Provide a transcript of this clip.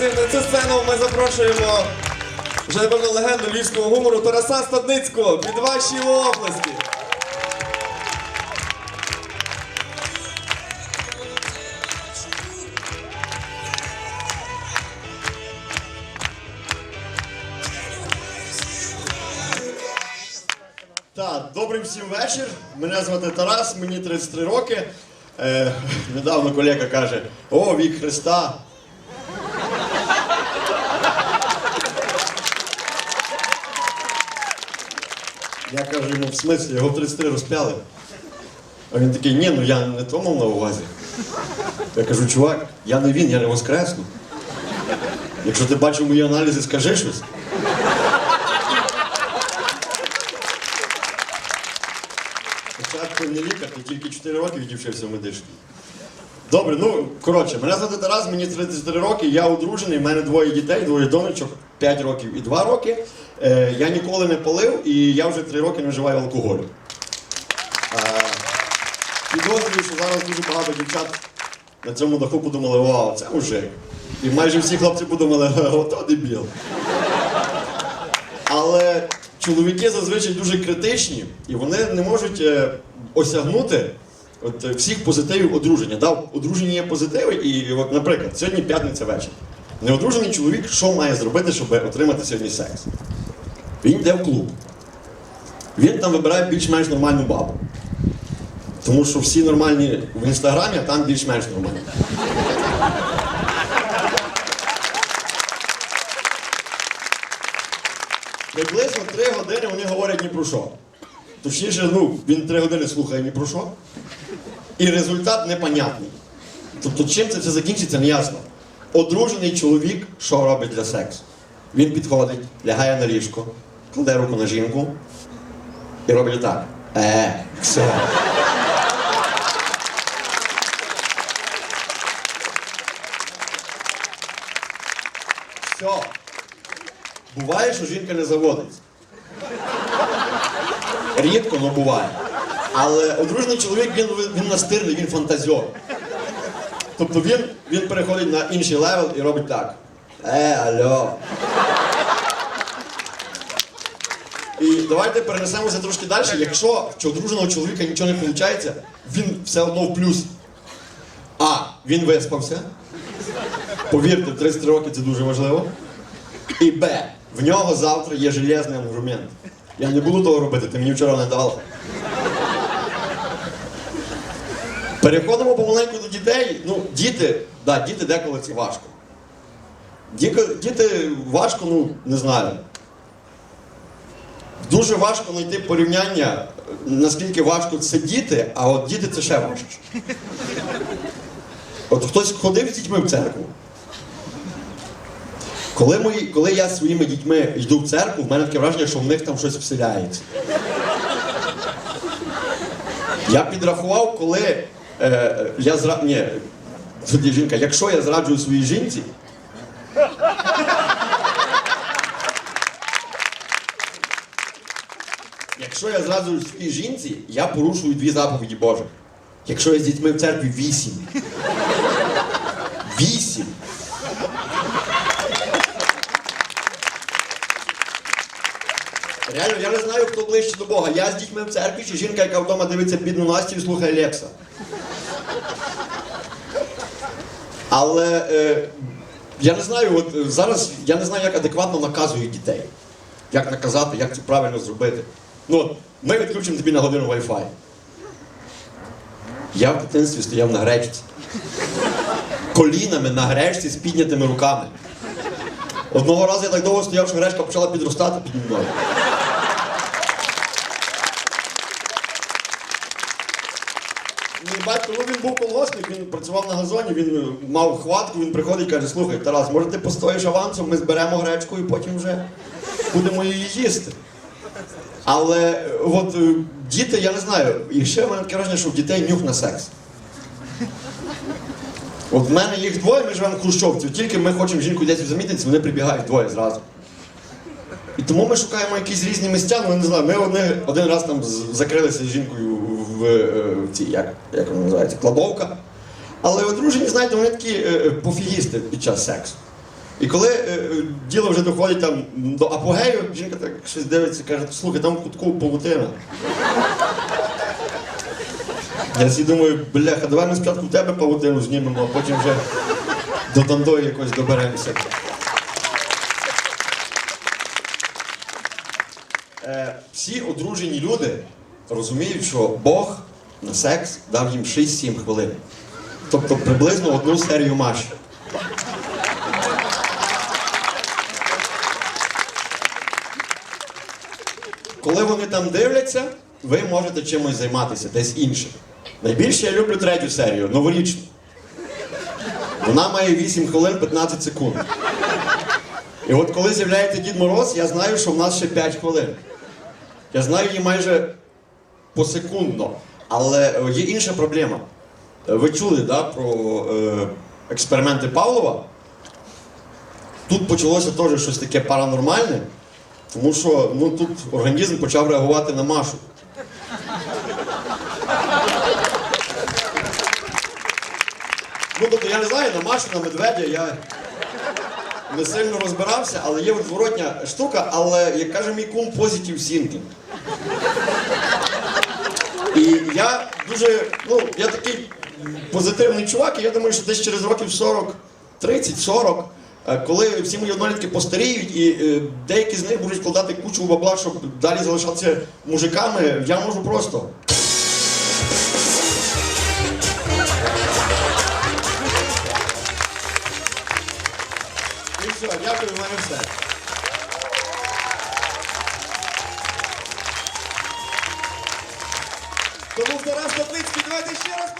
друзі, на цю сцену ми запрошуємо вже напевно легенду львівського гумору Тараса Стадницького. Під ваші. Так, добрий всім вечір. Мене звати Тарас, мені 33 роки. Е, недавно колега каже: О, вік Христа. Я кажу йому, в смислі, його в 33 розп'яли. А він такий, ні, ну я не то мав на увазі. Я кажу, чувак, я не він, я не воскресну. Якщо ти бачив мої аналізи, скажи щось. Спочатку не лікар, ти тільки 4 роки відівчився в медичній. Добре, ну коротше, мене звати Тарас, мені 34 роки, я одружений, в мене двоє дітей, двоє донечок, 5 років і 2 роки. Е, я ніколи не палив і я вже 3 роки не вживаю алкоголю. Е, підозрюю, що зараз дуже багато дівчат на цьому даху подумали, вау, це мужик. І майже всі хлопці подумали, ото дебіл. Але чоловіки зазвичай дуже критичні, і вони не можуть е, осягнути от, всіх позитивів одруження. Да, в одруженні є позитиви, і, от, наприклад, сьогодні п'ятниця вечір. Неодружений чоловік що має зробити, щоб отримати сьогодні секс? Він йде в клуб. Він там вибирає більш-менш нормальну бабу. Тому що всі нормальні в інстаграмі, а там більш-менш нормальні. Приблизно три години вони говорять ні про що. Точніше, ну, він три години слухає ні про що. І результат непонятний. Тобто, чим це все закінчиться, не ясно. Одружений чоловік, що робить для сексу? Він підходить, лягає на ліжко, кладе руку на жінку і робить так. Е, все. Все. Буває, що жінка не заводиться. Рідко, але буває. Але одружений чоловік він, він настирний, він фантазьор. Тобто він, він переходить на інший левел і робить так. Е, алло. І давайте перенесемося трошки далі. Якщо в одруженого чоловіка нічого не виходить, він все одно в плюс. А. Він виспався. Повірте, в 33 роки це дуже важливо. І Б. В нього завтра є железний аргумент. Я не буду того робити, ти мені вчора не дав. Переходимо помаленьку до дітей. Ну, діти, да, діти деколи це важко. Діти важко, ну, не знаю. Дуже важко знайти порівняння, наскільки важко це діти, а от діти це ще важче. От хтось ходив з дітьми в церкву. Коли, мої, коли я зі своїми дітьми йду в церкву, в мене таке враження, що в них там щось вселяється. Я підрахував, коли е, я зра... Тоді жінка, якщо я зраджую своїй жінці. Якщо я зраджую своїй жінці, я порушую дві заповіді Божі. Якщо я з дітьми в церкві вісім. Вісім. Реально, я не знаю, хто ближче до Бога. Я з дітьми в церкві, чи жінка, яка вдома дивиться бідну Настю і слухає Лекса. Але е, я не знаю, от е, зараз я не знаю, як адекватно наказують дітей. Як наказати, як це правильно зробити. Ну, ми відключимо тобі на годину Wi-Fi. Я в дитинстві стояв на гречці. Колінами на гречці з піднятими руками. Одного разу я так довго стояв, що гречка почала підростати піді мною. Батько, ну він був колгоспник, він працював на газоні, він е, мав хватку, він приходить і каже, слухай, Тарас, може ти постоїш авансом, ми зберемо гречку і потім вже будемо її їсти. Але от е, діти, я не знаю, і ще в мене таке враження, що в дітей нюх на секс. От в мене їх двоє, ми живемо в Хрущовці. Тільки ми хочемо жінку десь замітити, вони прибігають двоє зразу. І тому ми шукаємо якісь різні місця, ну не знаю, ми одне, один раз там закрилися з жінкою в, е, в цій, як, як вона називається, кладовка. Але одружені, знаєте, вони такі е, пофігісти під час сексу. І коли е, е, діло вже доходить там до апогею, жінка так щось дивиться, каже, слухай, там в кутку павутина. Я собі думаю, бляха, давай ми спочатку тебе павутину знімемо, а потім вже до Дандої якось доберемося. Е, всі одружені люди розуміють, що Бог на секс дав їм 6-7 хвилин. Тобто приблизно одну серію матчів. Коли вони там дивляться, ви можете чимось займатися, десь іншим. Найбільше я люблю третю серію, новорічну. Вона має 8 хвилин 15 секунд. І от коли з'являється Дід Мороз, я знаю, що в нас ще 5 хвилин. Я знаю її майже посекундно. Але е, є інша проблема. Е, Ви чули да, про е, експерименти Павлова? Тут почалося теж щось таке паранормальне, тому що ну, тут організм почав реагувати на Машу. Ну, тобто я не знаю, на Машу, на медведя я не сильно розбирався, але є зворотня штука, але, як каже мій кум, позитив thinking. І я дуже, ну, я такий позитивний чувак, і я думаю, що десь через років 40, 30-40, е, коли всі мої однолітки постаріють, і е, деякі з них будуть вкладати кучу бабла, щоб далі залишатися мужиками, я можу просто. І все, дякую, в мене все. Тому Тарас Стадницький, давайте ще раз